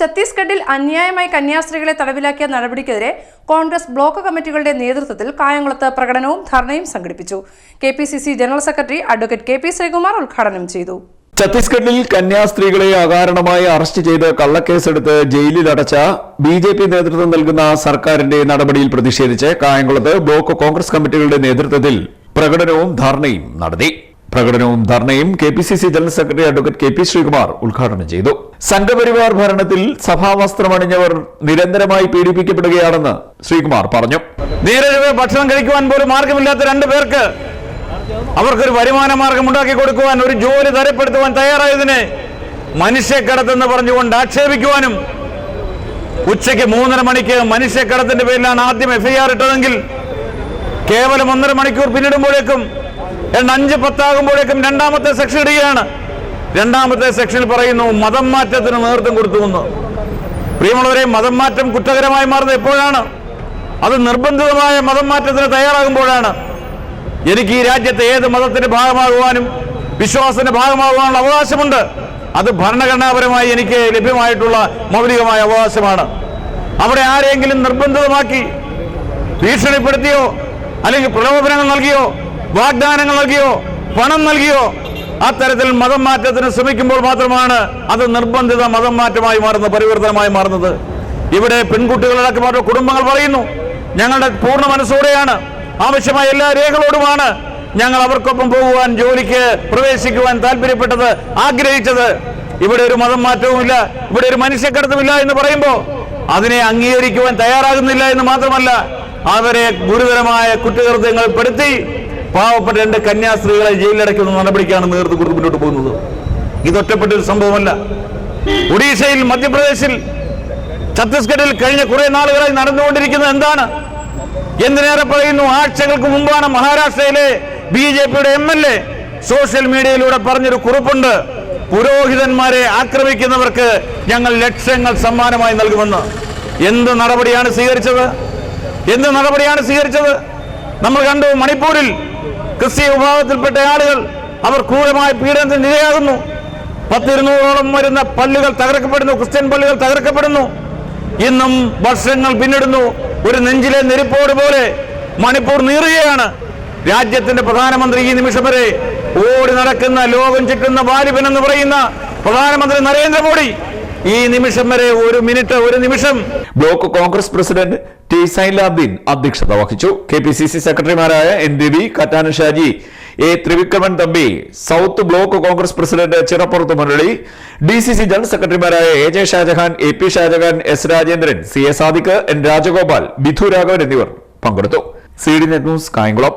ഛത്തീസ്ഗഡിൽ അന്യായമായി കന്യാസ്ത്രീകളെ തടവിലാക്കിയ നടപടിക്കെതിരെ കോൺഗ്രസ് ബ്ലോക്ക് കമ്മിറ്റികളുടെ നേതൃത്വത്തിൽ കായംകുളത്ത് പ്രകടനവും ധർണയും സംഘടിപ്പിച്ചു. K general secretary advocate K P Sreekumar ഉദ്ഘാടനം ചെയ്തു. ഛത്തീസ്ഗഡിൽ കന്യാസ്ത്രീകളെ അകാരണമായി അറസ്റ്റ് ചെയ്ത് കള്ളക്കേസെടുത്ത് ജയിലിലടച്ച ബി ജെ പി നേതൃത്വം നൽകുന്ന സർക്കാരിന്റെ നടപടിയിൽ പ്രതിഷേധിച്ച് കായംകുളത്ത് ബ്ലോക്ക് കോൺഗ്രസ് കമ്മിറ്റികളുടെ നേതൃത്വത്തിൽ പ്രകടനവും ധർണയും നടത്തി. പ്രകടനവും ധർണയും K P C C general secretary advocate K P Sreekumar ഉദ്ഘാടനം ചെയ്തു. സംഘപരിവാർ ഭരണത്തിൽ സഭാവസ്ത്രമണിഞ്ഞവർ നിരന്തരമായി പീഡിപ്പിക്കപ്പെടുകയാണെന്ന് ശ്രീകുമാർ പറഞ്ഞു. നേരെ ഭക്ഷണം കഴിക്കുവാൻ പോലും മാർഗമില്ലാത്ത രണ്ടു പേർക്ക് അവർക്കൊരു വരുമാന മാർഗം ഉണ്ടാക്കി കൊടുക്കുവാൻ ഒരു ജോലി തരപ്പെടുത്തുവാൻ തയ്യാറായതിനെ മനുഷ്യക്കടത്തെന്ന് പറഞ്ഞുകൊണ്ട് ആക്ഷേപിക്കുവാനും ഉച്ചയ്ക്ക് മൂന്നര മണിക്ക് മനുഷ്യക്കടത്തിന്റെ പേരിലാണ് ആദ്യം എഫ്ഐആർ ഇട്ടതെങ്കിൽ കേവലം ഒന്നര മണിക്കൂർ പിന്നിടുമ്പോഴേക്കും രണ്ട് അഞ്ച് പത്താകുമ്പോഴേക്കും രണ്ടാമത്തെ സെക്ഷൻ ഇടുകയാണ്. രണ്ടാമത്തെ സെക്ഷനിൽ പറയുന്നു മതം മാറ്റത്തിന് നേതൃത്വം കൊടുത്തുവെന്ന്. പ്രിയമുള്ളവരെ മതം മാറ്റം കുറ്റകരമായി മാറുന്നത് എപ്പോഴാണ്? അത് നിർബന്ധിതമായ മതം മാറ്റത്തിന് തയ്യാറാകുമ്പോഴാണ്. എനിക്ക് ഈ രാജ്യത്തെ ഏത് മതത്തിന്റെ ഭാഗമാകുവാനും വിശ്വാസത്തിന്റെ ഭാഗമാകുവാനുള്ള അവകാശമുണ്ട്. അത് ഭരണഘടനാപരമായി എനിക്ക് ലഭ്യമായിട്ടുള്ള മൗലികമായ അവകാശമാണ്. അവിടെ ആരെങ്കിലും നിർബന്ധിതമാക്കി ഭീഷണിപ്പെടുത്തിയോ അല്ലെങ്കിൽ പ്രലോഭനങ്ങൾ നൽകിയോ വാഗ്ദാനങ്ങൾ നൽകിയോ? പണം നൽകിയോ? അത്തരത്തിൽ മതം മാറ്റത്തിന് ശ്രമിക്കുമ്പോൾ മാത്രമാണ് അത് നിർബന്ധിത മതം മാറ്റമായി മാറുന്നത് പരിവർത്തനമായി മാറുന്നത്. ഇവിടെ പെൺകുട്ടികളടക്കം അവരുടെ കുടുംബങ്ങൾ പറയുന്നു ഞങ്ങളുടെ പൂർണ മനസ്സോടെയാണ്. ആവശ്യമായ എല്ലാ രേഖകളോടുമാണ് ഞങ്ങൾ അവർക്കൊപ്പം പോകുവാൻ ജോലിക്ക് പ്രവേശിക്കുവാൻ താല്പര്യപ്പെട്ടത് ആഗ്രഹിച്ചത്. ഇവിടെ ഒരു മതം മാറ്റവുമില്ല ഇവിടെ ഒരു മനുഷ്യക്കടത്തുമില്ല എന്ന് പറയുമ്പോൾ അതിനെ അംഗീകരിക്കുവാൻ തയ്യാറാകുന്നില്ല എന്ന് മാത്രമല്ല അവരെ ഗുരുതരമായ കുറ്റകൃത്യങ്ങൾ പെടുത്തി പാവപ്പെട്ട രണ്ട് കന്യാസ്ത്രീകളെ ജയിലിലടയ്ക്കുന്ന നടപടിക്കാണ് നേതൃത്വം കൊടുത്ത് മുന്നോട്ട് പോകുന്നത്. ഇതൊറ്റപ്പെട്ട ഒരു സംഭവമല്ല. ഒഡീഷയിൽ മധ്യപ്രദേശിൽ ഛത്തീസ്ഗഡിൽ കഴിഞ്ഞ കുറെ നാളുകളായി നടന്നുകൊണ്ടിരിക്കുന്നത് എന്താണ്? എന്തിനേറെ പറയുന്നു? ആഴ്ചകൾക്ക് മുമ്പാണ് മഹാരാഷ്ട്രയിലെ ബി ജെ പിയുടെ എം എൽ എ സോഷ്യൽ മീഡിയയിലൂടെ പറഞ്ഞൊരു കുറിപ്പുണ്ട്. പുരോഹിതന്മാരെ ആക്രമിക്കുന്നവർക്ക് ഞങ്ങൾ ലക്ഷങ്ങൾ സമ്മാനമായി നൽകുമെന്ന്. എന്ത് നടപടിയാണ് സ്വീകരിച്ചത്? എന്ത് നടപടിയാണ് സ്വീകരിച്ചത്? നമ്മൾ കണ്ടു മണിപ്പൂരിൽ ക്രിസ്തീയ വിഭാഗത്തിൽപ്പെട്ട ആളുകൾ അവർ ക്രൂരമായ പീഡനത്തിന് ഇരയാകുന്നു പത്തിരുന്നൂറോളം വരുന്ന പള്ളികൾ തകർക്കപ്പെടുന്നു ക്രിസ്ത്യൻ പള്ളികൾ തകർക്കപ്പെടുന്നു. ഇന്നും വർഷങ്ങൾ പിന്നിടുന്നു. ഒരു നെഞ്ചിലെ നെരിപ്പോട് പോലെ മണിപ്പൂർ നീറുകയാണ്. രാജ്യത്തിന്റെ പ്രധാനമന്ത്രി ഈ നിമിഷം വരെ ഓടി നടക്കുന്ന ലോകം ചുറ്റുന്ന വാലിബൻ എന്ന് പറയുന്ന പ്രധാനമന്ത്രി നരേന്ദ്രമോദി ഈ നിമിഷം വരെ ഒരു മിനിറ്റ് ഒരു നിമിഷം. Block Congress president T Sailaddin അധ്യക്ഷത വഹിച്ചു. കെ പി സി സി സെക്രട്ടറിമാരായ N Ravi Kattana Shaji A Thrivikraman Thampi south block Congress president Chirappurath Murali D C C general സെക്രട്ടറിമാരായ A J Shajahan A P Shajahan S Rajendran C A Sadiq N Rajagopal Bidhu Raghavan എന്നിവർ പങ്കെടുത്തു. C D net news Kayamkulam.